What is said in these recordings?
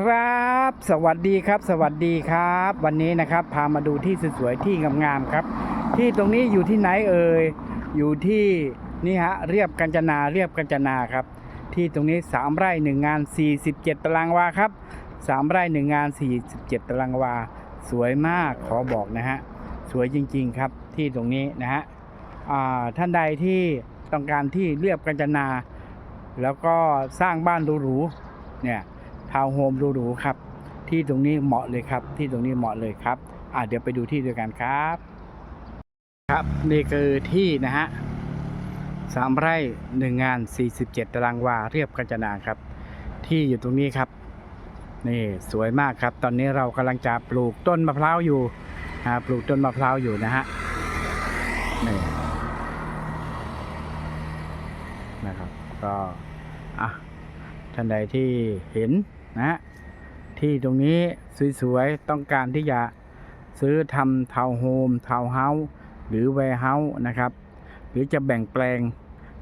ครับสวัสดีครับสวัสดีครับ วันนี้นะครับ พามาดูที่สวยๆที่งามๆครับ ที่ตรงนี้อยู่ที่ไหนเอ่ยอยู่ที่นี่ฮะเรียบกัญจนาเรียบกัญจนาครับ ที่ตรงนี้ 3 ไร่หนึ่งงาน 47 ตารางวาครับ 3 ไร่หนึ่งงาน 47 ตารางวา สวยมากขอบอกนะฮะสวยจริงๆครับที่ตรงนี้นะฮะท่านใดที่ต้องการที่เรียบกัญจนา แล้วก็สร้างบ้านหรูๆเนี่ย ทาวน์โฮมหรูๆครับ ที่ตรงนี้เหมาะเลยครับ ที่ตรงนี้เหมาะเลยครับอ่าเดี๋ยวไปดูที่ด้วยกันครับ ครับนี่คือที่นะฮะสามไร่หนึ่งงาน 47 ตารางวาเรียบกัญจนาครับ ที่อยู่ตรงนี้ครับ นี่สวยมากครับ ตอนนี้เรากำลังจะปลูกต้นมะพร้าวอยู่อ่าปลูกต้นมะพร้าวอยู่นะฮะนี่นะครับก็อะท่านใดที่เห็น นะที่ตรงนี้สวยๆ ต้องการที่จะซื้อทำทาวน์โฮมทาวน์เฮาส์หรือแวร์เฮาส์นะครับ หรือจะแบ่งแปลง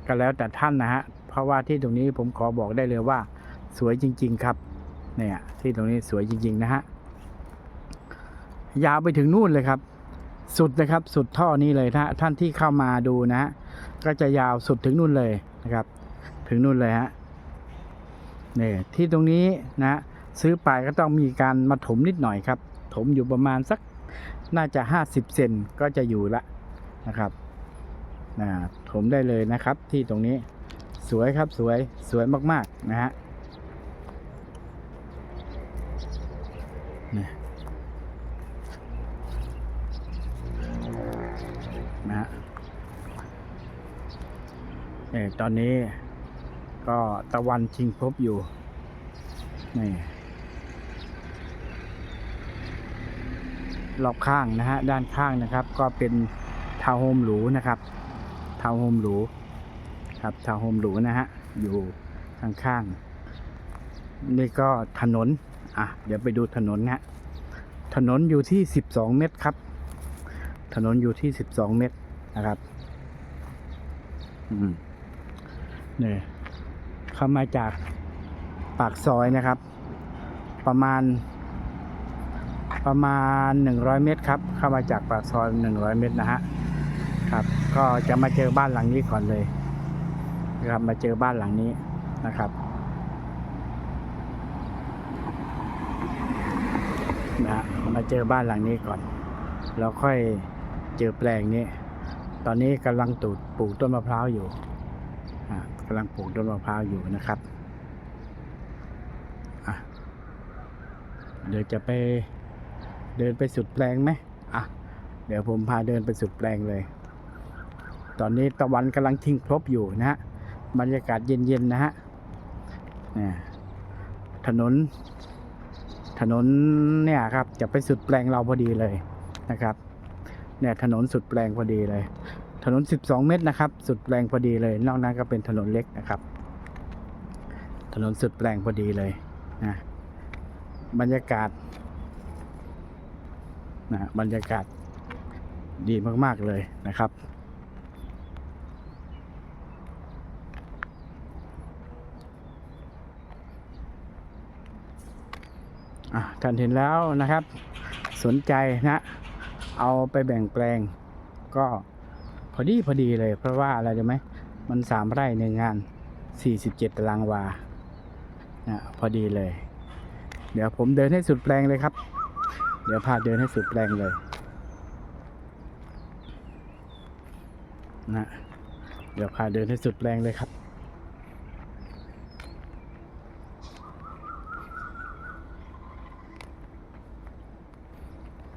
ก็แล้วแต่ท่านนะฮะ เพราะว่าที่ตรงนี้ผมขอบอกได้เลยว่า สวยจริง ๆ ครับ เนี่ย ที่ตรงนี้สวยจริง ๆ นะฮะ ยาวไปถึงนู่นเลยครับ สุดนะครับ สุดท่อนี้เลยถ้าท่านที่เข้ามาดูนะฮะก็จะยาวสุดถึงนู่นเลยนะครับ ถึงนู่นเลยฮะ นี่ยที่ตรงนี้นะซื้อไปก็ต้องมีการมาถมนิดหน่อยครับ ถมอยู่ประมาณสักน่าจะ 50 เซนก็จะอยู่ละนะครับนะถมได้เลยนะครับ ที่ตรงนี้สวยครับสวยสวยมากๆนะฮะนี่นะฮะเออตอนนี้ ก็ตะวันชิงพบอยู่ นี่ รอบข้างนะฮะ ด้านข้างนะครับ ก็เป็นทาวน์โฮมหรูนะครับทาวน์โฮมหรูครับทาวน์โฮมหรูนะฮะ อยู่ข้างๆ นี่ก็ถนน อะ เดี๋ยวไปดูถนนฮะ ถนนอยู่ที่ 12 เมตรครับ ถนนอยู่ที่ 12 เมตรนะครับ อืมนี่ย เข้ามาจากปากซอยนะครับ ประมาณ ประมาณ 100 เมตรครับ เข้ามาจากปากซอย 100 เมตรนะฮะครับ ก็จะมาเจอบ้านหลังนี้ก่อนเลยนะครับมาเจอบ้านหลังนี้นะครับนะมาเจอบ้านหลังนี้ก่อน แล้วค่อยเจอแปลงนี้ ตอนนี้กำลังตูดปลูกต้นมะพร้าวอยู่ กำลังปลูกต้นมะพร้าวอยู่นะครับเดี๋ยวจะไปเดินไปสุดแปลงไหมอะ เดี๋ยวผมพาเดินไปสุดแปลงเลย ตอนนี้ตะวันกำลังทิ้งพลบอยู่นะฮะ บรรยากาศเย็นๆนะฮะถนน ถนนเนี่ยครับ จะไปสุดแปลงเราพอดีเลยนะครับ เนี่ยถนนสุดแปลงพอดีเลย ถนน 12 เมตรนะครับ สุดแปลงพอดีเลย นอกนั้นก็เป็นถนนเล็กนะครับ ถนนสุดแปลงพอดีเลยนะบรรยากาศนะบรรยากาศดีมาก ๆ เลยนะครับอะท่านเห็นแล้วนะครับ สนใจนะ เอาไปแบ่งแปลงก็ อดีพอดีเลย เพราะว่าอะไรรู้ไหมมันสามไร่ในงาน47ตารางวานะพอดีเลย เดี๋ยวผมเดินให้สุดแปลงเลยครับ เดี๋ยวพาเดินให้สุดแปลงเลยนะเดี๋ยวพาเดินให้สุดแปลงเลยครับ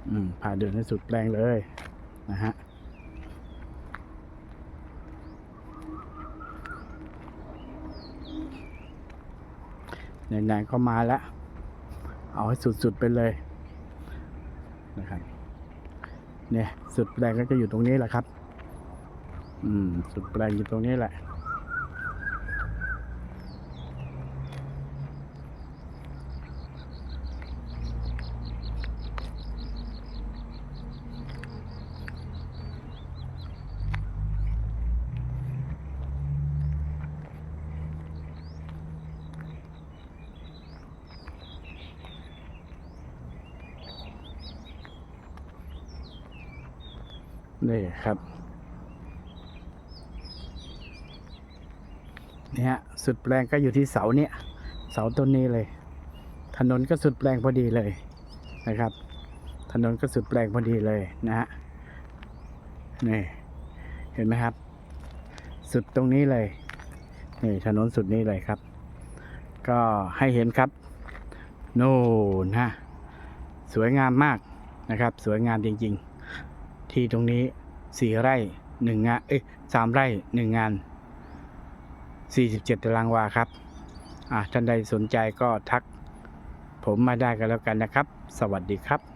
อืมพาเดินให้สุดแปลงเลยนะฮะ ไหนๆก็มาแล้ว เอาให้สุดๆไปเลยนะครับเนี่ยสุดแรงก็จะอยู่ตรงนี้แหละครับ อืม สุดแรงอยู่ตรงนี้แหละ นี่ครับนี่ฮะสุดแปลงก็อยู่ที่เสาเนี่ย เสาต้นนี้เลย ถนนก็สุดแปลงพอดีเลยนะครับ ถนนก็สุดแปลงพอดีเลยนะฮะนี่เห็นไหมครับ สุดตรงนี้เลยนี่ถนนสุดนี้เลยครับ ก็ให้เห็นครับ โน่นฮะสวยงามมากนะครับ สวยงามจริง ๆ ที่ตรงนี้สี่ไร่หนึ่งงาน เอ้ยสามไร่หนึ่งงานสี่สิบเจ็ดตารางวาครับ อ่าท่านใดสนใจก็ทัก ผมมาได้กันแล้วกันนะครับ สวัสดีครับ